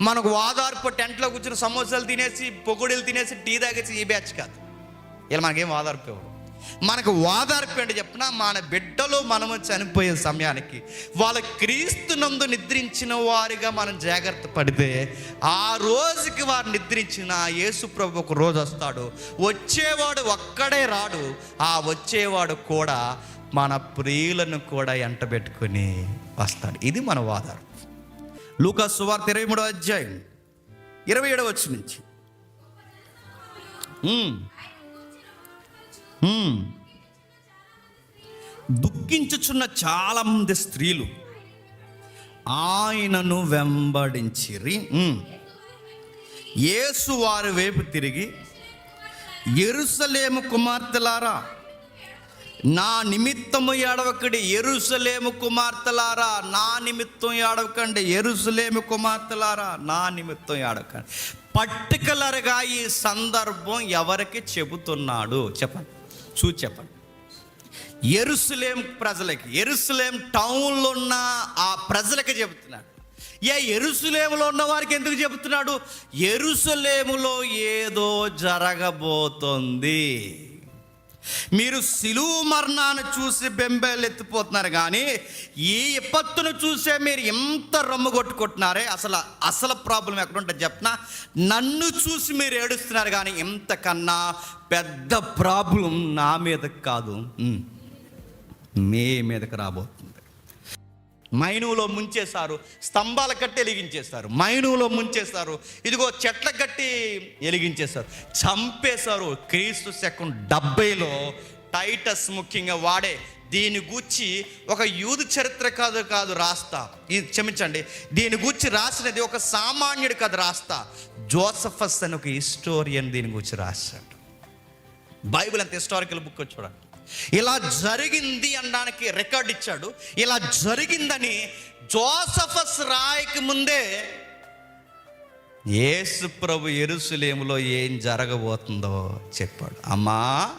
మనకు వాదార్పు టెంట్లో కూర్చుని సమోసాలు తినేసి పొగుడీలు తినేసి టీ తాగేసి ఈ బ్యాచ్ కాదు. ఇలా మనకేం వాదార్పు ఇవ్వరు మనకు వాదార్పు అంటే చెప్పిన మన బిడ్డలు మనము చనిపోయే సమయానికి వాళ్ళ క్రీస్తునందు నిద్రించిన వారిగా మనం జాగ్రత్త పడితే ఆ రోజుకి వారు నిద్రించిన యేసు ప్రభు ఒక రోజు వస్తాడు. వచ్చేవాడు ఒక్కడే రాడు. ఆ వచ్చేవాడు కూడా మన ప్రియులను కూడా ఎంటబెట్టుకుని వస్తాడు. ఇది మన వాదార్పు. లూకా సువార్త ఇరవై మూడో అధ్యాయం ఇరవై ఏడవ వచ్చి నుంచి. దుఃఖించుచున్న చాలా మంది స్త్రీలు ఆయనను వెంబడించిరి. యేసు వారి వైపు తిరిగి ఎరుసలేము కుమార్తెలారా నా నిమిత్తము ఏడవకండి ఎరుసలేము కుమార్తెలారా. నా నిమిత్తం ఏడవకండి ఎరుసలేము కుమార్తెలారా. నా నిమిత్తం ఏడవకండి. పర్టికులర్గా ఈ సందర్భం ఎవరికి చెబుతున్నాడు? చెప్పండి. చూ చెప్పండి. ఎరుసలేం ప్రజలకి ఎరుసలేం టౌన్లో ఉన్న ఆ ప్రజలకి చెబుతున్నాడు. ఏ ఎరుసలేములో ఉన్న వారికి ఎందుకు చెబుతున్నాడు? ఎరుసలేములో ఏదో జరగబోతోంది. మీరు సిలువు మరణాన్ని చూసి బెంబేలెత్తిపోతున్నారు కానీ ఈ విపత్తును చూసే మీరు ఎంత రమ్ము కొట్టుకుంటున్నారే? అసలు అసలు ప్రాబ్లం ఎక్కడ ఉంటుంది చెప్పనా నన్ను చూసి మీరు ఏడుస్తున్నారు కానీ ఎంతకన్నా పెద్ద ప్రాబ్లం నా మీదకి కాదు. మీ మీదకి రాబోతుంది. మైనువులో ముంచేశారు స్తంభాల కట్టి వెలిగించేస్తారు మైనువులో ముంచేస్తారు ఇదిగో చెట్ల కట్టి వెలిగించేస్తారు. చంపేశారు క్రీస్తు శకం డెబ్బైలో టైటస్ ముఖ్యంగా వాడే దీని గూర్చి ఒక యూదు చరిత్ర కాదు కాదు రాస్తా. ఇది క్షమించండి దీని గూర్చి రాసినది ఒక సామాన్యుడు కథ రాస్తా. జోసఫస్ అని ఒక హిస్టోరియన్ దీని గురించి రాశాడు. బైబిల్ అంత హిస్టారికల్ బుక్ చూడండి. ఇలా జరిగింది అనడానికి రికార్డ్ ఇచ్చాడు. ఇలా జరిగిందని జోసఫస్ రాయకి ముందే యేసు ప్రభు ఎరుసలేములో ఏం జరగబోతుందో చెప్పాడు. అమ్మా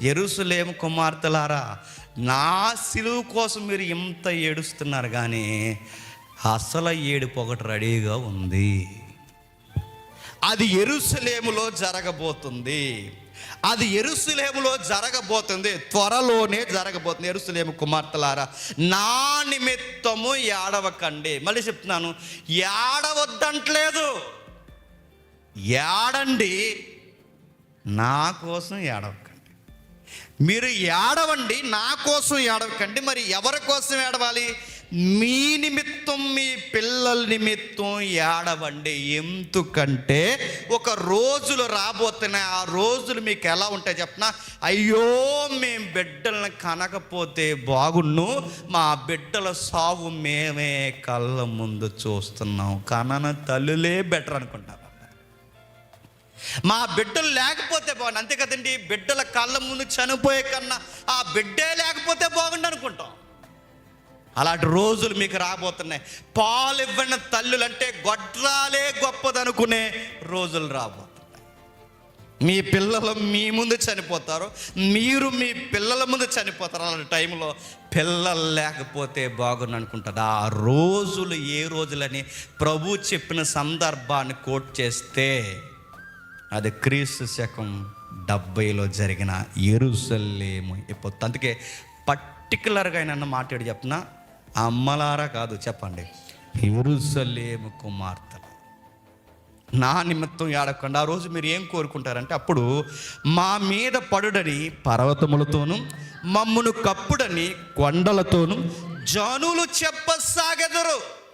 ఎరుసలేము కుమార్తెలారా నా సిలువు కోసం మీరు ఇంత ఏడుస్తున్నారు కానీ అసలు ఏడుపు ఒకటి రెడీగా ఉంది. అది ఎరుసలేములో జరగబోతుంది. అది ఎరుసలేములో జరగబోతుంది. త్వరలోనే జరగబోతుంది. ఎరుసలేము కుమార్తెలారా నా నిమిత్తము ఏడవకండి. మళ్ళీ చెప్తున్నాను ఏడవద్దంటలేదు. ఏడండి నా కోసం ఏడవకండి. మీరు ఏడవండి నా కోసం ఏడవకండి. మరి ఎవరి కోసం ఏడవాలి? మీ నిమిత్తం మీ పిల్లల నిమిత్తం ఏడవండి. ఎందుకంటే ఒక రోజులు రాబోతున్నాయి. ఆ రోజులు మీకు ఎలా ఉంటాయి చెప్పనా? అయ్యో మేం బిడ్డలను కనకపోతే బాగుండు. మా బిడ్డల సావు మేమే కళ్ళ ముందు చూస్తున్నాం. కనన తల్లులే బెటర్ అనుకుంటారు. మా బిడ్డలు లేకపోతే బాగుండు. అంతే కదండి. బిడ్డల కళ్ళ ముందు చనిపోయే కన్నా ఆ బిడ్డే లేకపోతే బాగుండు అనుకుంటాం. అలాంటి రోజులు మీకు రాబోతున్నాయి. పాలు ఇవ్వని తల్లులు అంటే గొడ్రాలే గొప్పదనుకునే రోజులు రాబోతున్నాయి. మీ పిల్లలు మీ ముందు చనిపోతారు మీరు మీ పిల్లల ముందు చనిపోతారు అలాంటి టైంలో పిల్లలు లేకపోతే బాగుండు అనుకుంటారు. ఆ రోజులు ఏ రోజులని ప్రభు చెప్పిన సందర్భాన్ని కోట్ చేస్తే అది క్రీస్తు శకం డెబ్బైలో జరిగిన ఎరుసల్లేము ఇప్పుడు అందుకే పర్టికులర్గా ఆయన మాట్లాడి చెప్పిన అమ్మలారా కాదు చెప్పండి. ఎరుసలేము కుమార్తెలు నా నిమిత్తం ఏడకుండా ఆ రోజు మీరు ఏం కోరుకుంటారంటే అప్పుడు మా మీద పడుడని పర్వతములతోనూ మమ్మును కప్పుడని కొండలతోనూ జానులు చెప్పసాగెదరు.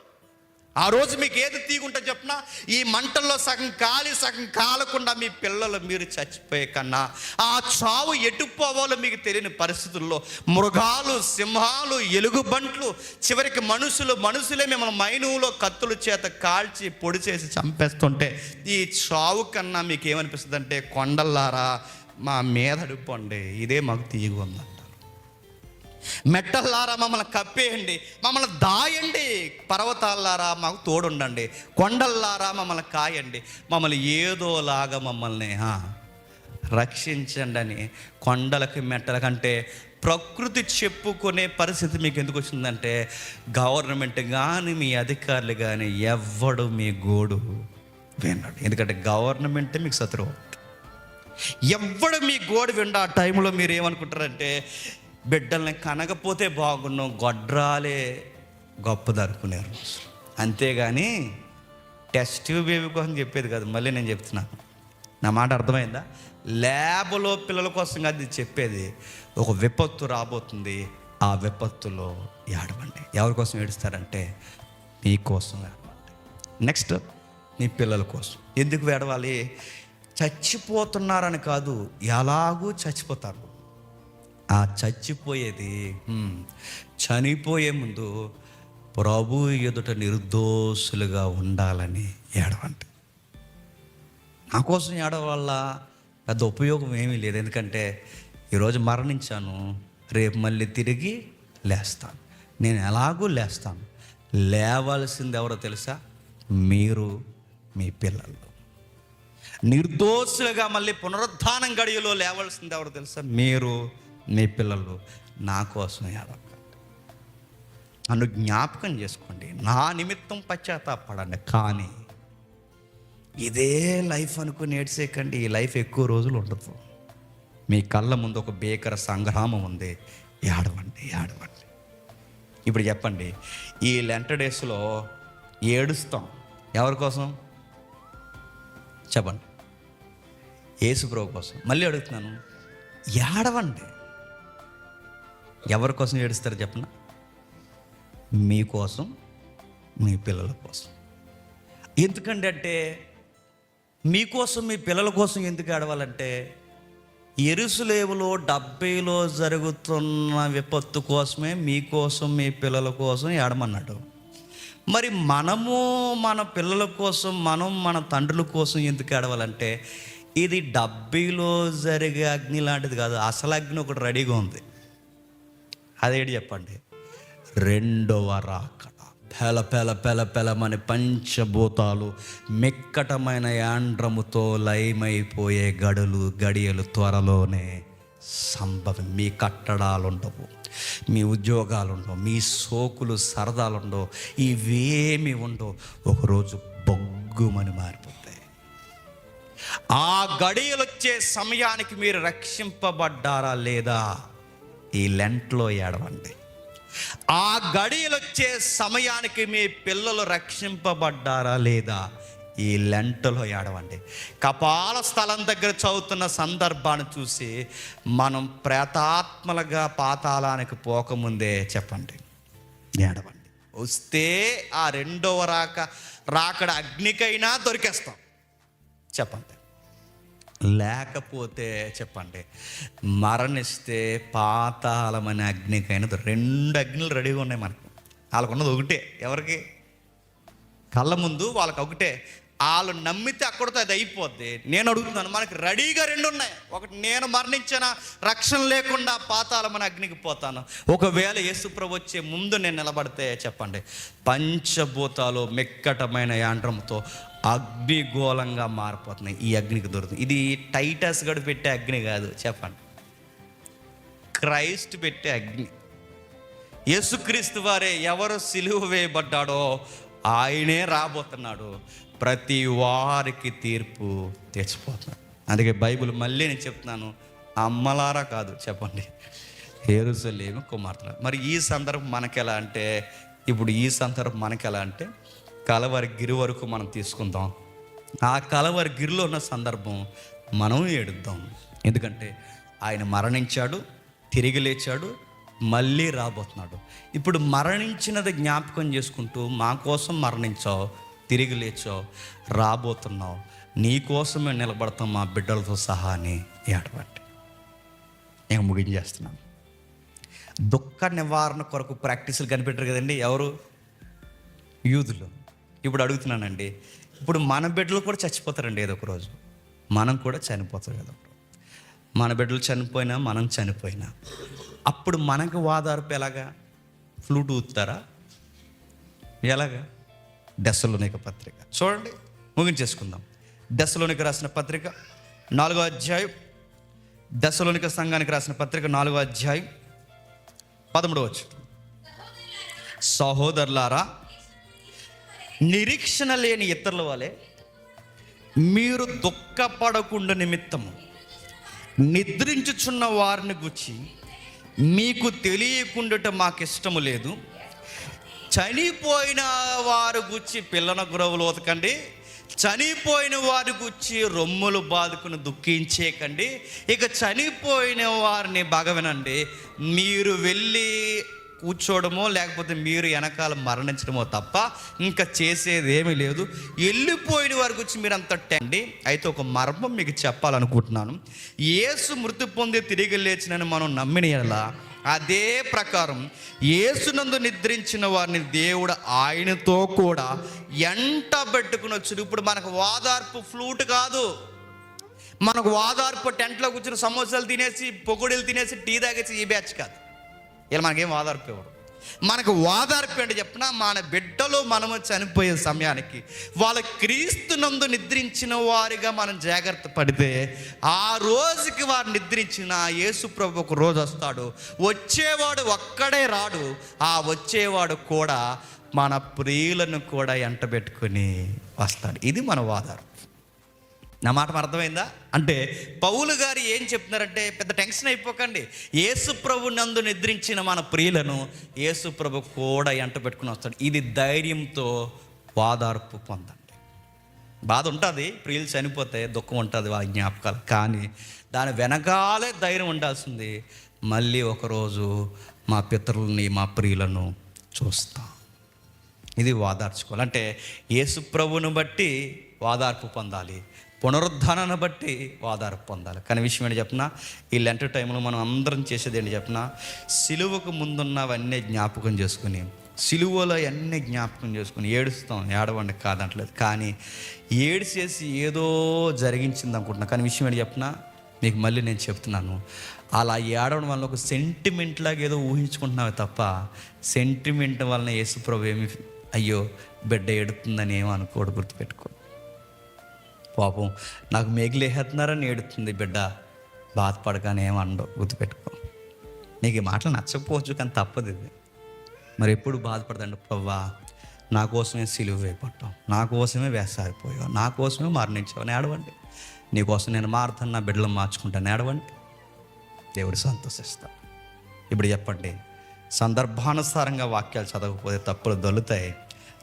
ఆ రోజు మీకు ఏది తీగుంటా చెప్పినా? ఈ మంటల్లో సగం కాలి సగం కాలకుండా మీ పిల్లలు మీరు చచ్చిపోయే కన్నా ఆ చావు ఎటు పోవాలో మీకు తెలియని పరిస్థితుల్లో మృగాలు సింహాలు ఎలుగుబంట్లు చివరికి మనుషులు మనుషులే మిమ్మల్ని మైనువులో కత్తుల చేత కాల్చి పొడి చేసి చంపేస్తుంటే ఈ చావు కన్నా మీకు ఏమనిపిస్తుంది అంటే కొండల్లారా మా మీద అడుపుండి ఇదే మాకు తీగుందంట మెట్టల్లారా మమ్మల్ని కప్పేయండి మమ్మల్ని దాయండి. పర్వతాల్లారా మాకు తోడుండండి కొండల్లారా మమ్మల్ని కాయండి. మమ్మల్ని ఏదోలాగా మమ్మల్ని రక్షించండి అని కొండలకి మెట్టల కంటే ప్రకృతి చెప్పుకునే పరిస్థితి మీకు ఎందుకు వచ్చిందంటే గవర్నమెంట్ కానీ మీ అధికారులు కానీ ఎవ్వడు మీ గోడు విన్నాడు ఎందుకంటే గవర్నమెంటే మీకు శత్రువు. ఎవ్వడు మీ గోడు విండ ఆ టైంలో మీరు ఏమనుకుంటారంటే బిడ్డల్ని కనకపోతే బాగున్నాం గొడ్రాలే గొప్పదనుకునే రోజులు అంతేగాని టెస్ట్ బేబీ కోసం చెప్పేది కాదు మళ్ళీ నేను చెప్తున్నాను నా మాట అర్థమైందా? ల్యాబ్లో పిల్లల కోసం కాదు చెప్పేది. ఒక విపత్తు రాబోతుంది ఆ విపత్తులో ఏడవండి. ఎవరి కోసం ఏడుస్తారంటే మీకోసం ఏడవండి. నెక్స్ట్ మీ పిల్లల కోసం. ఎందుకు ఏడవాలి? చచ్చిపోతున్నారని కాదు ఎలాగూ చచ్చిపోతారు. ఆ చచ్చిపోయేది చనిపోయే ముందు ప్రభు ఎదుట నిర్దోషులుగా ఉండాలని ఏడవండి నా కోసం ఏడవ వల్ల పెద్ద ఉపయోగం ఏమీ లేదు. ఎందుకంటే ఈరోజు మరణించాను రేపు మళ్ళీ తిరిగి లేస్తాను. నేను ఎలాగూ లేస్తాను. లేవాల్సింది ఎవరో తెలుసా? మీరు మీ పిల్లలు. నిర్దోషులుగా మళ్ళీ పునరుద్ధానం గడియలో లేవలసింది ఎవరో తెలుసా? మీరు మీ పిల్లలు నా కోసం ఏడవకండి నన్ను జ్ఞాపకం చేసుకోండి. నా నిమిత్తం పశ్చాత్తాపడండి కానీ ఇదే లైఫ్ అనుకుని ఏడ్చేయకండి ఈ లైఫ్ ఎక్కువ రోజులు ఉండదు. మీ కళ్ళ ముందు ఒక భీకర సంగ్రామం ఉంది. ఏడవండి ఏడవండి. ఇప్పుడు చెప్పండి. ఈ లెంట డేస్లో ఏడుస్తాం. ఎవరి కోసం? చెప్పండి. యేసుప్రభు కోసం. మళ్ళీ అడుగుతున్నాను. ఏడవండి. ఎవరి కోసం ఏడుస్తారు చెప్పన? మీకోసం మీ పిల్లల కోసం. ఎందుకండి అంటే మీకోసం మీ పిల్లల కోసం ఎందుకు ఏడవాలంటే ఎరుసులేవులో డెబ్బైలో జరుగుతున్న విపత్తు కోసమే మీకోసం మీ పిల్లల కోసం ఏడమన్నాడు. మరి మనము మన పిల్లల కోసం మనం మన తండ్రుల కోసం ఎందుకు ఏడవాలంటే ఇది డెబ్బైలో జరిగే అగ్ని లాంటిది కాదు. అసలు అగ్ని ఒకటి రెడీగా ఉంది. అదేంటి చెప్పండి? రెండవ రాకడ. పెల పెల పెల పెలమని పంచభూతాలు మిక్కటమైన యాండ్రముతో లయమైపోయే గడులు గడియలు త్వరలోనే సంభవం. మీ కట్టడాలు ఉండవు మీ ఉద్యోగాలు ఉండవు మీ సోకులు సరదాలు ఉండవు ఇవేమి ఉండవు. ఒకరోజు బొగ్గుమని మారిపోతాయి. ఆ గడియలు వచ్చే సమయానికి మీరు రక్షింపబడ్డారా లేదా? ఈ లెంట్లో ఏడవండి. ఆ గడియలు వచ్చే సమయానికి మీ పిల్లలు రక్షింపబడ్డారా లేదా? ఈ లెంటలో ఏడవండి. కపాల స్థలం దగ్గర చదువుతున్న సందర్భాన్ని చూసి మనం ప్రేతాత్మలుగా పాతాళానికి పోకముందే చెప్పండి. ఏడవండి. వస్తే ఆ రెండవ రాక రాకడ అగ్నికైనా దొరికేస్తాం. చెప్పండి. లేకపోతే చెప్పండి మరణిస్తే పాతాళమనే అగ్నికైనా రెండు అగ్నులు రెడీగా ఉన్నాయి మనకు. వాళ్ళకున్నది ఒకటే ఎవరికి? కళ్ళ ముందు వాళ్ళకి ఒకటే. వాళ్ళు నమ్మితే అక్కడితో అది అయిపోద్ది. నేను అడుగుతున్నాను మనకి రెడీగా రెండు ఉన్నాయి. ఒకటి నేను మరణించిన రక్షణ లేకుండా పాతాళమని అగ్నికి పోతాను. ఒకవేళ యేసుప్రభు వచ్చే ముందు నేను నిలబడితే చెప్పండి పంచభూతాలు మెక్కటమైన యాంత్రంతో అగ్నిగోళంగా మారిపోతున్నాయి. ఈ అగ్నికి దొరుకుతుంది ఇది టైటస్ గడు పెట్టే అగ్ని కాదు చెప్పండి. క్రైస్ట్ పెట్టే అగ్ని. యేసుక్రీస్తు వారే ఎవరు సిలువ వేయబడ్డాడో ఆయనే రాబోతున్నాడు. ప్రతి వారికి తీర్పు తెచ్చిపోతున్నాడు. అందుకే బైబిల్ మళ్ళీ నేను చెప్తున్నాను అమ్మలారా కాదు చెప్పండి. ఏరుసలేమి కుమార్తె మరి ఈ సందర్భం మనకెలా అంటే ఇప్పుడు ఈ సందర్భం మనకెలా అంటే కలవరి గిరి వరకు మనం తీసుకుందాం. ఆ కలవరి గిరిలో ఉన్న సందర్భం మనం ఏడుద్దాం. ఎందుకంటే ఆయన మరణించాడు తిరిగి లేచాడు మళ్ళీ రాబోతున్నాడు. ఇప్పుడు మరణించినది జ్ఞాపకం చేసుకుంటూ మా కోసం మరణించావు తిరిగి లేచావు రాబోతున్నావు. నీ కోసమే నిలబడతాం మా బిడ్డలతో సహా అని ఏడబట్టి నేను ముగించేస్తున్నాను. దుఃఖ నివారణ కొరకు ప్రాక్టీసులు కనిపెట్టారు కదండి ఎవరు? యూదులు. ఇప్పుడు అడుగుతున్నానండి. ఇప్పుడు మన బిడ్డలు కూడా చచ్చిపోతారండి ఏదో ఒక రోజు. మనం కూడా చనిపోతాం కదా. మన బిడ్డలు చనిపోయినా మనం చనిపోయినా. అప్పుడు మనకు వాదార్పు ఎలాగా? ఫ్లూట్ ఊతారా ఎలాగా? దశలోనిక పత్రిక. చూడండి ముగించేసుకుందాం. దశలోనికి రాసిన పత్రిక నాలుగో అధ్యాయం. దశలోనిక సంఘానికి రాసిన పత్రిక నాలుగో అధ్యాయం. పదమూడవచ్చు సహోదరులారా నిరీక్షణ లేని ఇతరుల వలె మీరు దుఃఖపడకుండా నిమిత్తము నిద్రించుచున్న వారిని గుచ్చి మీకు తెలియకుండా మాకు ఇష్టము లేదు. చనిపోయిన వారు గుచ్చి పిల్లన గురవులు వతకండి చనిపోయిన వారి గుచ్చి రొమ్ములు బాదుకుని దుఃఖించేకండి. ఇక చనిపోయిన వారిని బాగా వినండి. మీరు వెళ్ళి కూర్చోవడమో లేకపోతే మీరు వెనకాల మరణించడమో తప్ప ఇంకా చేసేది ఏమీ లేదు. వెళ్ళిపోయిన వారి గురించి మీరు అంత టండి. అయితే ఒక మర్మం మీకు చెప్పాలనుకుంటున్నాను. ఏసు మృతి పొంది తిరిగి లేచినని మనం నమ్మిన ఎలా అదే ప్రకారం ఏసునందు నిద్రించిన వారిని దేవుడు ఆయనతో కూడా ఎంట పెట్టుకుని వచ్చాడు. ఇప్పుడు మనకు వాదార్పు ఫ్లూట్ కాదు. మనకు వాదార్పు టెంట్లో కూర్చుని సమోసాలు తినేసి పొగుడులు తినేసి టీ తాగేసి ఈ బ్యాచ్ కాదు. ఇలా మనకేం ఓదార్పు ఇవ్వడు. మనకు వాదార్పు అంటే చెప్పిన మన బిడ్డలు మనము చనిపోయే సమయానికి వాళ్ళ క్రీస్తునందు నిద్రించిన వారిగా మనం జాగ్రత్త పడితే ఆ రోజుకి వారు నిద్రించిన యేసు ప్రభు ఒక రోజు వస్తాడు. వచ్చేవాడు ఒక్కడే రాడు. ఆ వచ్చేవాడు కూడా మన ప్రియులను కూడా ఎంటబెట్టుకుని వస్తాడు. ఇది మన వాదార్పు. నా మాట అర్థమైందా? అంటే పౌలు గారు ఏం చెప్తున్నారంటే పెద్ద టెన్షన్ అయిపోకండి. ఏసుప్రభు నందు నిద్రించిన మన ప్రియులను ఏసుప్రభు కూడా ఎంట పెట్టుకుని వస్తాడు. ఇది ధైర్యంతో వాదార్పు పొందండి. బాధ ఉంటుంది ప్రియులు చనిపోతే దుఃఖం ఉంటుంది వాళ్ళ జ్ఞాపకాలు. కానీ దాని వెనకాలే ధైర్యం ఉండాల్సింది మళ్ళీ ఒకరోజు మా పితరుల్ని మా ప్రియులను చూస్తాం. ఇది వాదార్చుకోవాలి. అంటే ఏసుప్రభుని బట్టి వాదార్పు పొందాలి. పునరుద్ధానాన్ని బట్టి వాదార్పు పొందాలి. కానీ విషయం ఏంటి చెప్పిన? ఈ లెంట టైంలో మనం అందరం చేసేది ఏంటి చెప్పిన? సిలువకు ముందున్నవన్నీ జ్ఞాపకం చేసుకుని సిలువలో అన్నీ జ్ఞాపకం చేసుకుని ఏడుస్తాం. ఏడవండి కాదంటలేదు. కానీ ఏడిచేసి ఏదో జరిగించింది అనుకుంటున్నా. కానీ విషయం ఏంటి చెప్పిన? మీకు మళ్ళీ నేను చెప్తున్నాను. అలా ఏడవడం వల్ల ఒక సెంటిమెంట్ లాగా ఏదో ఊహించుకుంటున్నావే తప్ప సెంటిమెంట్ వలన యేసుప్రభు ఏమి అయ్యో బిడ్డ ఏడుతుందని ఏమో అనుకోడు గుర్తుపెట్టుకో. పాపం. నాకు మేగులేసేస్తున్నారని ఏడుతుంది బిడ్డ. బాధపడగానే ఏమనడు గుర్తుపెట్టుకో. నీకు ఈ మాటలు నచ్చకపోవచ్చు కానీ తప్పదు ఇది. మరి ఎప్పుడు బాధపడదండి ప్రవ్వా? నా కోసమే సిలువ వేయబట్టావు. నా కోసమే వేసారిపోయావు. నా కోసమే మరణించావు. నేడవండి నీకోసం నేను మారుతాను నా బిడ్డలు మార్చుకుంటాను నేడవండి దేవుడు సంతోషిస్తాడు. ఇప్పుడు చెప్పండి. సందర్భానుసారంగా వాక్యాలు చదవకపోతే తప్పులు దొలుతాయి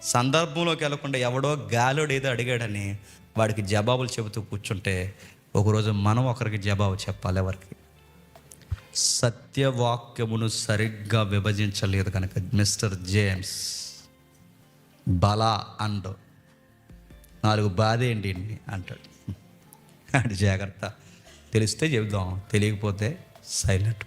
సందర్భంలోకి వెళ్ళకుండా ఎవడో గాలుడు ఏదో అడిగాడని వాడికి జవాబులు చెబుతూ కూర్చుంటే ఒకరోజు మనం ఒకరికి జవాబు చెప్పాలి ఎవరికి? సత్యవాక్యమును సరిగ్గా విభజించలేదు కనుక మిస్టర్ జేమ్స్ బలా అండు. నాలుగు బాధ ఏంటి అంటాడు. అంటే జాగ్రత్త. తెలిస్తే చెబుదాం. తెలియకపోతే సైలెంట్